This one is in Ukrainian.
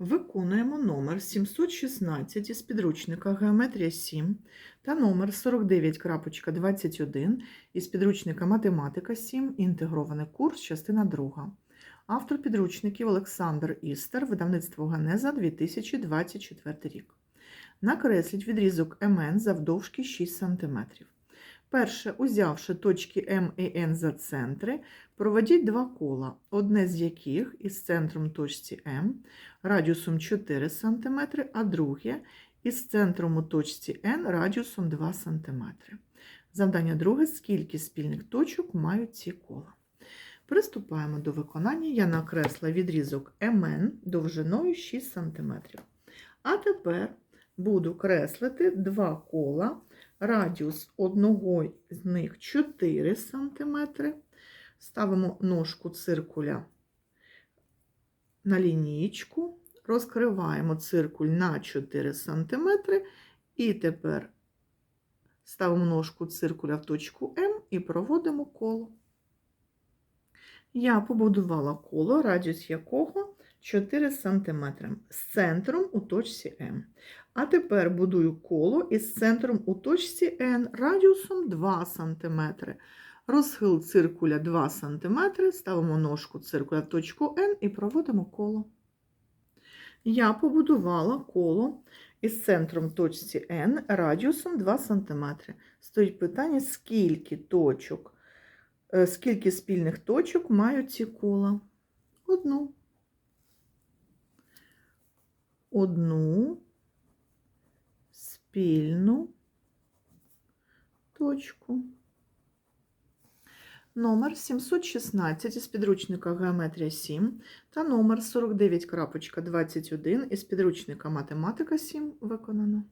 Виконуємо номер 716 із підручника Геометрія 7 та номер 49.21 із підручника Математика 7. Інтегрований курс, частина 2. Автор підручників Олександр Істер, видавництво Ганеза 2024 рік. Накресліть відрізок МН завдовжки 6 см. Перше, узявши точки М і Н за центри, проведіть два кола, одне з яких із центром точці М радіусом 4 см, а друге із центром у точці N радіусом 2 см. Завдання друге, скільки спільних точок мають ці кола. Приступаємо до виконання. Я накресла відрізок МН довжиною 6 см. А тепер буду креслити два кола, радіус одного з них 4 см. Ставимо ножку циркуля на лінійку, розкриваємо циркуль на 4 см і тепер ставимо ножку циркуля в точку М і проводимо коло. Я побудувала коло, радіус якого 4 см з центром у точці М. А тепер будую коло із центром у точці N радіусом 2 см. Розхил циркуля 2 см, ставимо ножку циркуля в точку N і проводимо коло. Я побудувала коло із центром точці N радіусом 2 см. Стоїть питання, скільки точок, е, скільки спільних точок мають ці кола? Одну. Одну спільну точку. Номер 716 із підручника Геометрія 7 та номер 49.21 із підручника Математика 7 виконано.